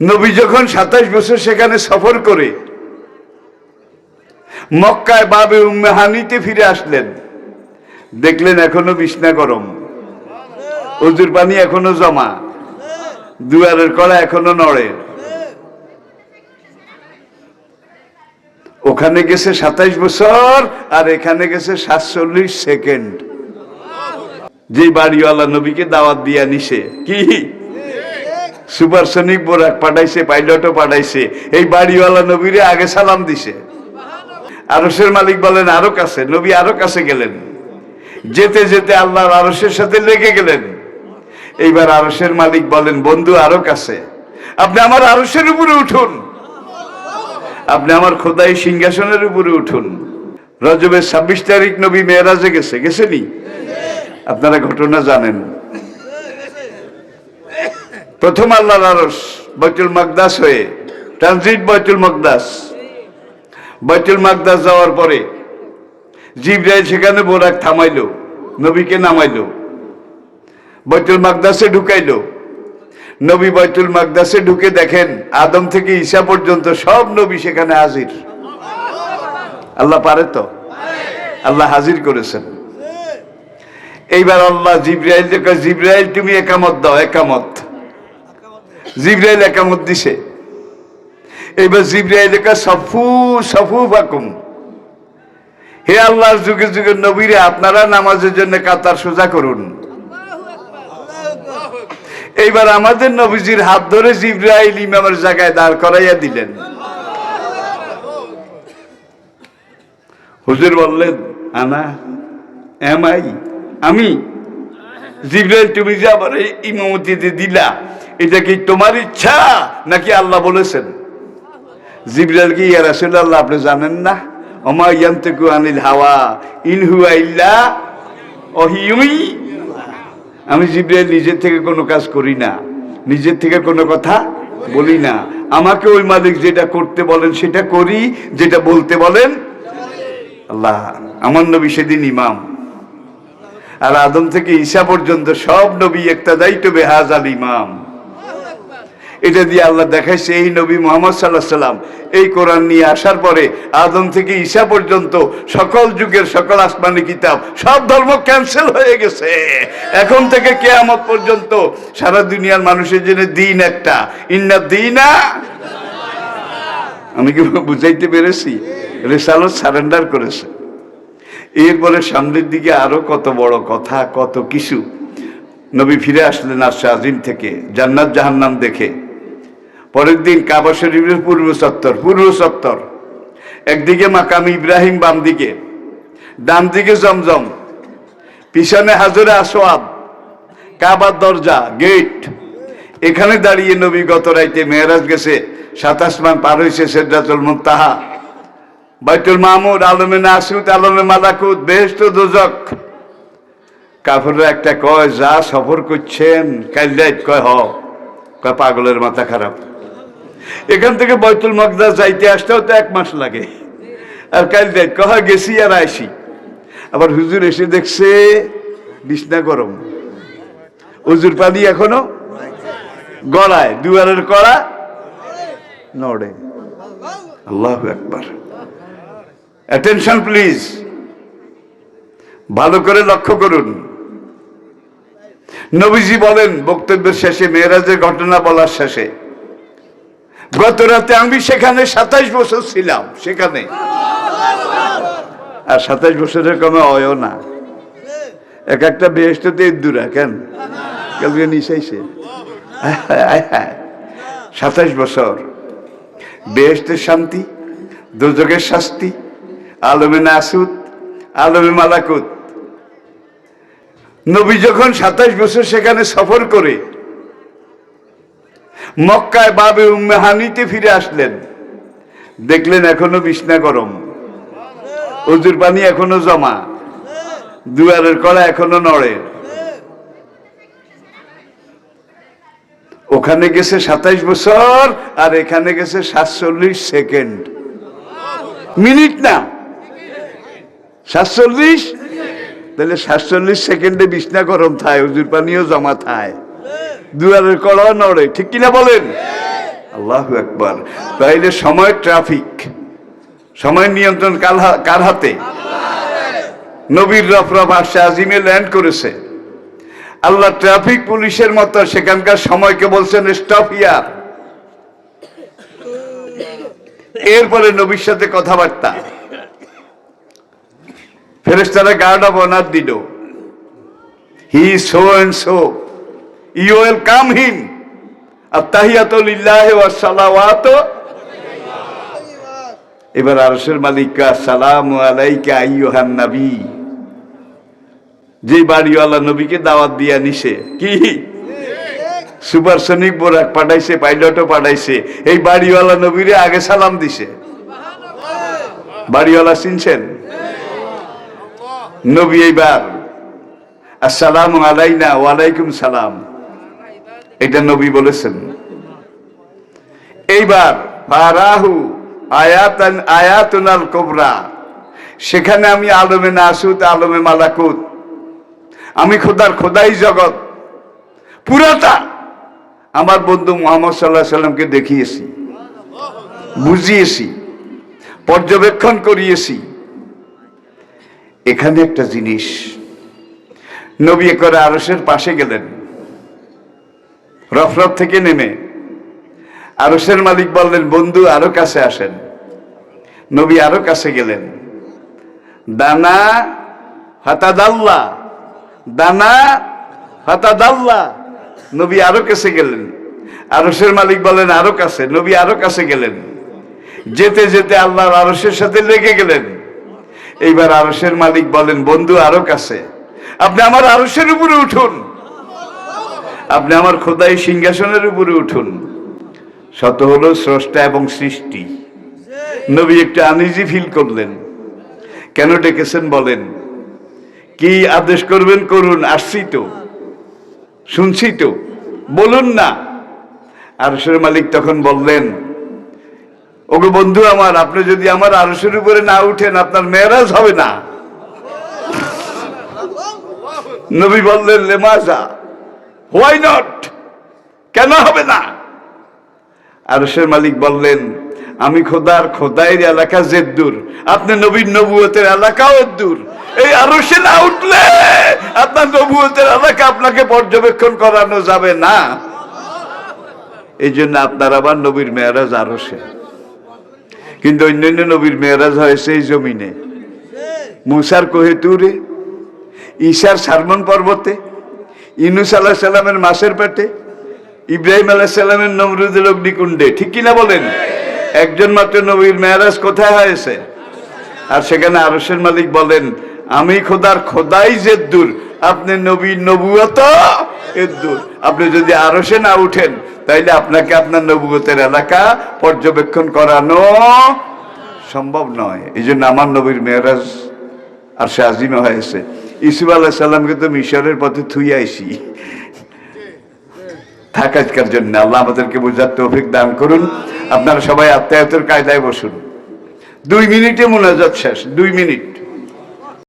নবী যখন সাতাশ বছর সেখানে সফর করে মক্কায় বাবে উম্মে হানিতে ফিরে আসলেন, দেখলেন এখনও বিছনা গরম। অজুর পানি এখনও জমা। দুয়ারের কড়া এখনও নড়ে। ওখানে গেছে সাতাইশ বছর, আর এখানে গেছে সাতচল্লিশ সেকেন্ড। যে বাড়িওয়ালা নবীকে দাওয়াত দিয়া নিছে কি? সুপারসনিক বোরাক পাঠাইছে, পাইলটও পাঠাইছে। এই বাড়িওয়ালা নবীরে আগে সালাম দিছে। আরসের মালিক বলেন, আরও কাছে। নবী আরও কাছে গেলেন। যেতে যেতে আল্লাহর আরসের সাথে লেগে গেলেন। এইবার আরসের মালিক বলেন, বন্ধু, আরও কাছে। আপনি আমার আরসের উপরে উঠুন। আপনি আমার খোদাই সিংহাসনের উপরে উঠুন। রজবের ছাব্বিশ তারিখ নবী মেয়েরাজে গেছে। গেছেনি? আপনারা ঘটনা জানেন। প্রথম আল্লাহর আরস বৈতুল মাকদাস হয়ে ট্রানজিট বৈতুল মাকদাস। বৈতুল মাকদাস যাওয়ার পরে জিব্রাইল সেখানে বোরাক থামাইলো, নবীকে নামাইলো। বৈতুল মাকদাসে ঢুকাইলো। নবী বৈতুল মাকদাসে ঢুকে দেখেন আদম থেকে ঈশা পর্যন্ত সব নবী সেখানে হাজির। আল্লাহ পারে তো? আল্লাহ হাজির করেছেন। এইবার আল্লাহ জিব্রাইল জিব্রাইল, তুমি একামত দাও, একামত। জিব্রাইল একামত দিছে। এইবার জিব্রাইল কা সফু সফু ফাকুম। হে আল্লাহর যুগে যুগে নবীরে আপনারা নামাজের জন্য কাতার সোজা করুন। এইবার আমাদের নবীজির হাত ধরে জিব্রাইল ইমামের জায়গায় দাঁড় করাইয়া দিলেন। হুজুর বললেন, আনা এমাই আমি জিব্রাইল তুমি যে এই ইমামতিতে দিলা এটা কি তোমার ইচ্ছা? নাকি আল্লাহ বলেছেন? জিবরাল কি, ইয়া রাসূলুল্লাহ, আপনি জানেন না? ওমা ইয়ান্তিকু আনিল হাওয়া, ইন হুয়া ইল্লা ওহিয়ুই আমি জিব্রাইল নিজের থেকে কোনো কাজ করি না, নিজের থেকে কোনো কথা বলি না। আমাকে ওই মালিক যেটা করতে বলেন, সেটা করি, যেটা বলতে বলেন। আল্লাহ, আমার নবী সেদিন ইমাম। আর আদম থেকে ঈশা পর্যন্ত সব নবী একটা দায়িত্ব বেহাজ আল ইমাম। এটা দিয়ে আল্লাহ দেখাইছে এই নবী মোহাম্মদ সাল্লাহ সাল্লাম। এই কোরআন নিয়ে আসার পরে আদম থেকে ঈশা পর্যন্ত সকল যুগের সকল আসমানি কিতাব সব ধর্ম ক্যান্সেল হয়ে গেছে। এখন থেকে কেয়ামত পর্যন্ত সারা দুনিয়ার মানুষের জন্য দিন একটা। ইন্না দিনা আমি কি বুঝাইতে পেরেছি? রেসালত সারেন্ডার করেছে। এরপরে সামনের দিকে আরও কত বড় কথা, কত কিছু। নবী ফিরে আসলেন আর আজিম থেকে, জান্নাত জাহান্নাম দেখে। পরের দিন কাবা শরীফের পূর্ব চত্বর পূর্ব চত্বর। একদিকে মাকাম ইব্রাহিম বাম দিকে ডান দিকে জমজম। পিছনে হাজরে আসোয়াব কাবার দরজা, গেট। এখানে দাঁড়িয়ে নবী গত রাইতে মেয়েরাজ গেছে সাতাশ মান পার হয়েছে সেদ্রাতুল মুক্তাহা বাইতুল মামুর, আলমে নাসুদ আলমে মালাকুদ বেহেস্ত দোজক কাফররা একটা কয়, যা সফর করছেন কাইল্লাইট কয়, হ। কয়, পাগলের মাথা খারাপ। এখান থেকে বৈতুল মকদাস যাইতে আসতেও তো এক মাস লাগে। আর কাল দেখ, কহা গেছি আর আইসি আবার হুজুর এসে দেখছে, বিছনা গরম। হুজুর পানি এখনও গড়ায় দুয়ারের কড়া নড়ে। আল্লাহ একবার অ্যাটেনশন প্লিজ ভালো করে লক্ষ্য করুন। নবীজি বলেন, বক্তব্যের শেষে, মেয়েরাজের ঘটনা বলার শেষে গত রাতে আমি সেখানে সাতাইশ বছর ছিলাম, সেখানে। আর সাতাইশ বছরের কমে অয় না। এক একটা বেহেস্টতে দূরা কেন? কালকে নিশাইছে। সাতাইশ বছর। বেহেস্টের শান্তি, দুর্যোগের শাস্তি, আলমে নাসুদ, আলমে মালাকুত। নবী যখন সাতাইশ বছর সেখানে সফর করে মক্কায় বাবে উম্মে হানিতে ফিরে আসলেন। দেখলেন এখনও বিছনা গরম। অজুর পানি এখনও জমা। দুয়ারের কড়া এখনও নড়ে। ওখানে গেছে সাতাইশ বছর, আর এখানে গেছে সাতচল্লিশ সেকেন্ড। মিনিট না। সাতচল্লিশ? তাহলে সাতচল্লিশ সেকেন্ডে বিছনা গরম থায় উজুর পানিও জমা থায়। দুয়ারের কড়াও নড়ে, ঠিক কিনা বলেন? আল্লাহ একবার তাইলে সময় ট্রাফিক। সময় নিয়ন্ত্রণ কার হাতে? নবীর রফরফ আসছে আজিমে ল্যান্ড করেছে। আল্লাহ ট্রাফিক পুলিশের মতো, সেখানকার সময়কে বলছেন, স্টপ ইয়ার এরপরে নবীর সাথে কথাবার্তা। ফেরেস্তারা গার্ড অফ অনার দিল। He so and so. You will come him আত্তাহিয়াতুলিল্লাহি ওয়াস সালাওয়াত। এবার আরশের মালিক আসসালামু আলাইকা আইয়ুহান নবী। যে বাড়িওয়ালা নবীকে দাওয়াত দিয়া নিছে, কি? সুপারসনিক বোরাক পাঠাইছে, পাইলটও পাঠাইছে। এই বাড়িওয়ালা নবীরে আগে সালাম দিছে। বাড়িওয়ালা চিনছেন? নবী এইবার, আসসালামু আলাইনা, ওয়ালাইকুম সালাম। এটা নবী বলেছেন। এইবার ফারাহু আয়াতান আয়াতুনাল কোবরা। সেখানে আমি আলমে নাসুত, আলমে মালাকুত। আমি খোদার খোদাই জগৎ। পুরাটা আমার বন্ধু মোহাম্মদ সাল্লাহ সাল্লামকে দেখিয়েছি, বুঝিয়েছি, পর্যবেক্ষণ করিয়েছি। এখানে একটা জিনিস, নবী করে আরসের পাশে গেলেন। রফরফ থেকে নেমে আরসের মালিক বললেন, বন্ধু, আরও কাছে আসেন। নবী আরও কাছে গেলেন। দানা হাতাদাল্লা দানা হাতাদাল্লা নবী আরও কাছে গেলেন। আরসের মালিক বলেন আরও কাছে। নবী আরও কাছে গেলেন। যেতে যেতে আল্লাহর আরসের সাথে লেগে গেলেন। এইবার আরসের মালিক বলেন, বন্ধু, আরও কাছে। আপনি আমার আরসের উপরে উঠুন। আপনি আমার খোদাই সিংহাসনের উপরে উঠুন। শত হলো স্রষ্টা এবং সৃষ্টি। নবী একটু আনইজি ফিল করলেন। কেন ডেকেছেন বলেন? কি আদেশ করবেন করুন, আসছি তো। শুনছি তো। বলুন না। আরশের মালিক তখন বললেন, ওগো বন্ধু আমার, আপনি যদি আমার আরশের উপরে না উঠেন, আপনার মেয়েরাজ হবে না। নবী বললেন, লেমাজা হোয়াই নট কেন হবে না? আরশের মালিক বললেন, আমি খোদার খোদাইয়ের এলাকা জেদ্দুর। আপনি নবীর নবুয়তের এলাকাও দূর এই আরশে না উঠলে আপনার নবুয়তের এলাকা আপনাকে পর্যবেক্ষণ করানো যাবে না। এই জন্য আপনার আবার নবীর মেয়ারাজ আরশে। কিন্তু অন্যান্য নবীর মেয়ারাজ হয়েছে এই জমিনে। মুসার কোহেতুরে ঈশার সারমন পর্বতে ইনুস আল্লাহ সাল্লামের মাসের পেটে, ইব্রাহিম আলাহ সাল্লামের নমরুদের অগ্নিকুণ্ডে ঠিক কিনা বলেন? একজন মাত্র নবীর মেয়ারাজ কোথায় হয়েছে? আর সেখানে আরসের মালিক বলেন, আমি খোদার খোদাই জেদ্দুর আপনি নবী নবুয়ত এদ্দুর আপনি যদি আরসে না উঠেন, তাইলে আপনাকে আপনার নবুয়তের এলাকা পর্যবেক্ষণ করানো সম্ভব নয়। এই জন্য আমার নবীর মেয়ারাজ আর সে আজিমে হয়েছে। ইসুফ আল্লাহ সাল্লামকে তো মিশরের পথে থুই আইসি থাকার জন্য, আল্লাহ আমাদেরকে বোঝার তৌফিক দান করুন। আপনারা সবাই আত্মায়তের কায়দায় বসুন। দুই মিনিটে মোনাজাত শেষ, দুই মিনিট।